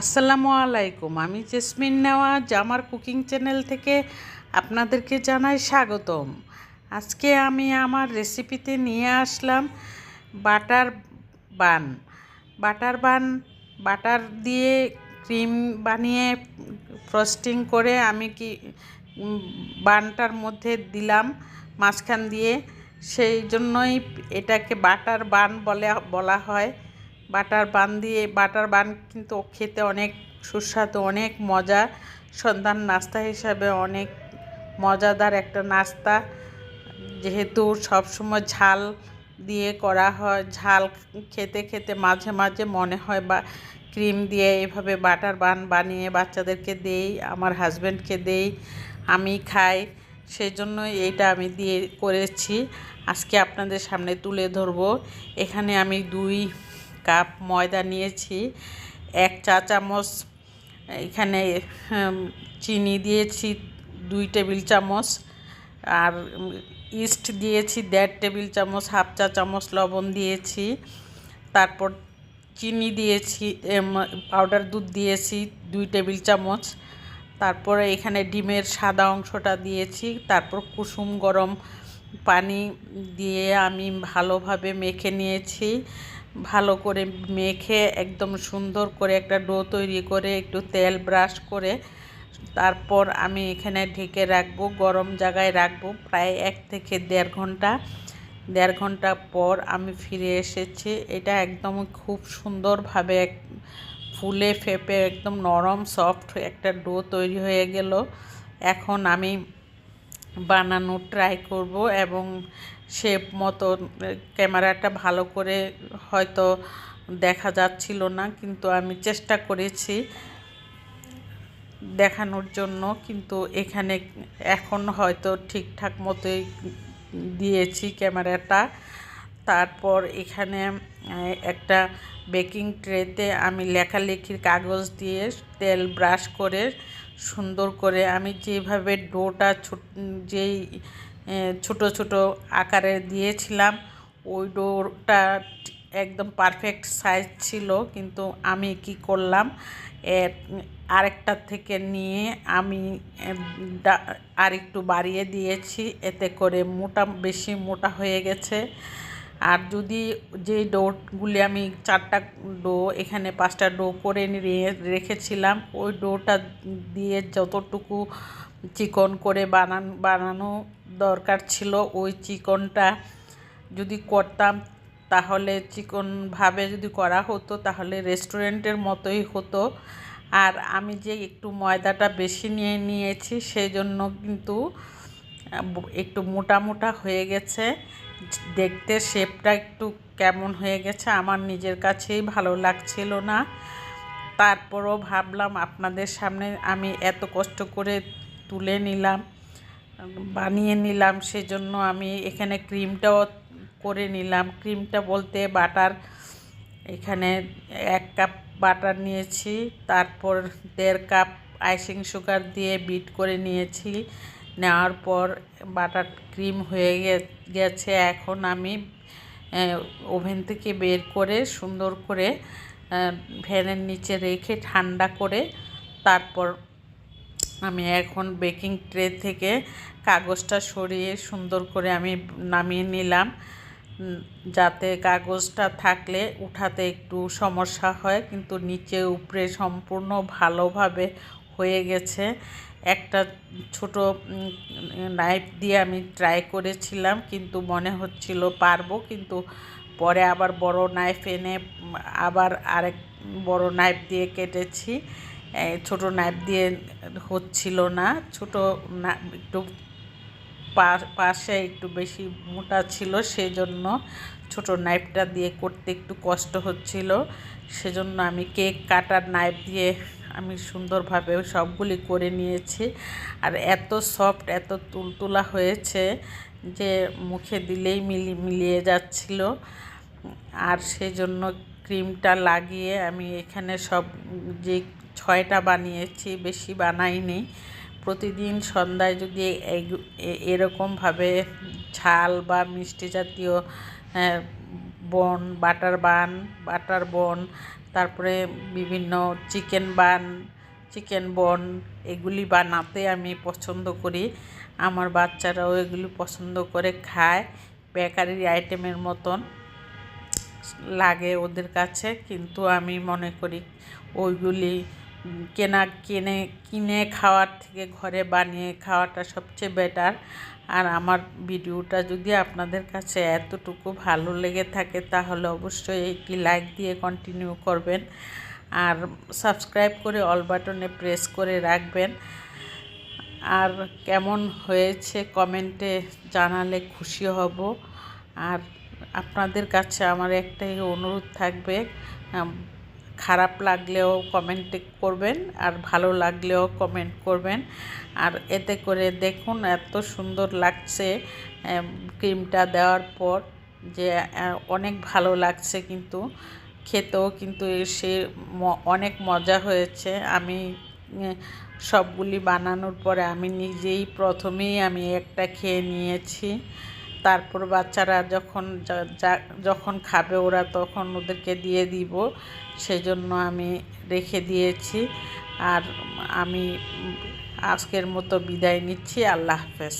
আসসালামু আলাইকুম, আমি জেসমিন নেওয়াজ, আমার কুকিং চ্যানেল থেকে আপনাদেরকে জানাই স্বাগতম। আজকে আমি আমার রেসিপিতে নিয়ে আসলাম butter bun. Butter bun, butter দিয়ে ক্রিম বানিয়ে ফ্রস্টিং করে আমি কি বানটার মধ্যে দিলাম মাঝখান দিয়ে। সেই জন্যই এটাকে বাটার বান বলে, বলা হয়। বাটার বান দিয়ে, বাটার বান কিন্তু খেতে অনেক সুস্বাদু, অনেক মজা। সন্ধ্যার নাস্তা হিসাবে অনেক মজাদার একটা নাস্তা। যেহেতু সবসময় ঝাল দিয়ে করা হয়, ঝাল খেতে খেতে মাঝে মাঝে মনে হয় বা ক্রিম দিয়ে এভাবে বাটার বান বানিয়ে বাচ্চাদেরকে দেই, আমার হাজব্যান্ডকে দেই, আমি খাই। সেই জন্য এইটা আমি দিয়ে করেছি। আজকে আপনাদের সামনে তুলে ধরবো। এখানে আমি দুই কাপ ময়দা নিয়েছি, এক চা চামচ, এখানে চিনি দিয়েছি, দুই টেবিল চামচ, আর ইস্ট দিয়েছি দেড় টেবিল চামচ, হাফ চা চামচ লবণ দিয়েছি, তারপর চিনি দিয়েছি পাউডার দুধ দিয়েছি, দুই টেবিল চামচ, তারপরে এখানে ডিমের সাদা অংশটা দিয়েছি, তারপর কুসুম গরম পানি দিয়ে আমি ভালোভাবে মেখে নিয়েছি ভালো করে মেখে একদম সুন্দর করে একটা ডো তৈরি করে একটু তেল ব্রাশ করে তারপর আমি এখানে ঢেকে রাখব, গরম জায়গায় রাখব প্রায় এক থেকে দেড় ঘণ্টা। দেড় ঘণ্টা পর আমি ফিরে এসেছি। এটা একদম খুব সুন্দরভাবে ফুলে ফেপে একদম নরম, সফট একটা ডো তৈরি হয়ে গেল। এখন আমি বানানো ট্রাই করব এবং শেপ মতো ক্যামেরাটা ভালো করে হয়তো দেখা যাচ্ছিল না, কিন্তু আমি চেষ্টা করেছি দেখানোর জন্য, কিন্তু এখানে এখন হয়তো ঠিকঠাক মতোই দিয়েছি ক্যামেরাটা তারপর এখানে একটা বেকিং ট্রেতে আমি লেখালেখির কাগজ দিয়ে তেল ব্রাশ করে সুন্দর করে আমি যেভাবে ডোটা ছোট, যেই ছোট ছোট আকারে দিয়েছিলাম। ওই ডোরটা একদম পারফেক্ট সাইজ ছিল, কিন্তু আমি কি করলাম? আরেকটা থেকে নিয়ে আমি ডা- আরেকটু বাড়িয়ে দিয়েছি। এতে করে মোটা, বেশি মোটা হয়ে গেছে। আর যদি যে ডোগুলি আমি চারটা ডো, এখানে পাঁচটা ডো করে রেখেছিলাম, ওই ডোটা দিয়ে যতটুকু চিকন করে বানান, বানানো দরকার ছিল ওই চিকনটা যদি করতাম, তাহলে চিকনভাবে যদি করা হতো, তাহলে রেস্টুরেন্টের মতোই হতো। আর আমি যে একটু ময়দাটা বেশি নিয়ে নিয়েছি সেই জন্য কিন্তু একটু মোটা মোটা হয়ে গেছে। দেখতে শেপটা একটু কেমন হয়ে গেছে, আমার নিজের কাছেই ভালো লাগছিল না। তারপরও ভাবলাম আপনাদের সামনে আমি এত কষ্ট করে তুলে নিলাম। বানিয়ে নিলাম, সেজন্য আমি এখানে ক্রিমটাও করে নিলাম। ক্রিমটা বলতে বাটার, এখানে এক কাপ বাটার নিয়েছি, তারপর দেড় কাপ আইসিং সুগার দিয়ে বিট করে নিয়েছি। নেওয়ার পর বাটার ক্রিম হয়ে গেছে। এখন আমি ওভেন থেকে বের করে সুন্দর করে ফ্যানের নিচে রেখে ঠান্ডা করে, তারপর আমি এখন বেকিং ট্রে থেকে কাগজটা সরিয়ে সুন্দর করে আমি নামিয়ে নিলাম যাতে কাগজটা থাকলে উঠাতে একটু সমস্যা হয়, কিন্তু নিচে উপরে সম্পূর্ণ ভালোভাবে হয়ে গেছে। একটা ছোট নাইফ দিয়ে আমি ট্রাই করেছিলাম, কিন্তু মনে হচ্ছিল পারব, কিন্তু পরে আবার বড় নাইফ এনে আবার আরেক বড় নাইফ দিয়ে কেটেছি। ছোট নাইফ দিয়ে হচ্ছিল না, ছোট না একটু পাশে একটু বেশি মোটা ছিল, সেজন্য ছোট নাইফটা দিয়ে করতে একটু কষ্ট হচ্ছিল। সেজন্য আমি কেক কাটার নাইফ দিয়ে আমি সুন্দরভাবে সবগুলি করে নিয়েছি। আর এত সফট এত তুলতুলা হয়েছে যে মুখে দিলেই মিলি, মিলিয়ে যাচ্ছিল। আর সেজন্য ক্রিমটা লাগিয়ে আমি এখানে সব যে ছয়টা বানিয়েছি, বেশি বানাইনি। প্রতিদিন সন্ধ্যায় যদি এরকমভাবে ঝাল বা মিষ্টি জাতীয় বন, বাটার বান, বাটার বন, তারপরে বিভিন্ন চিকেন বান, চিকেন বন, এগুলি বানাতে আমি পছন্দ করি। আমার বাচ্চারাও এগুলি পছন্দ করে খায়, বেকারির আইটেমের মতন লাগে ওদের কাছে, কিন্তু আমি মনে করি ওইগুলি কেনা, কিনে কিনে খাওয়ার থেকে ঘরে বানিয়ে খাওয়াটা সবচেয়ে বেটার আর আমার ভিডিওটা যদি আপনাদের কাছে এতটুকু ভালো লেগে থাকে, তাহলে অবশ্যই একটি লাইক দিয়ে কন্টিনিউ করবেন। আর সাবস্ক্রাইব করে অল বাটনে প্রেস করে রাখবেন। আর কেমন হয়েছে কমেন্টে জানালে খুশি হব। আর আপনাদের কাছে আমার একটাই অনুরোধ থাকবে খারাপ লাগলেও কমেন্ট করবেন, আর ভালো লাগলেও কমেন্ট করবেন। আর এতে করে দেখুন এত সুন্দর লাগছে ক্রিমটা দেওয়ার পর যে অনেক ভালো লাগছে কিন্তু। খেতেও কিন্তু সে অনেক মজা হয়েছে। আমি সবগুলি বানানোর পরে আমি নিজেই প্রথমেই আমি একটা খেয়ে নিয়েছি। তারপর বাচ্চারা যখন যখন খাবে ওরা তখন ওদেরকে দিয়ে দিব। সেজন্য আমি রেখে দিয়েছি। আর আমি আজকের মতো বিদায় নিচ্ছি। আল্লাহ হাফেজ।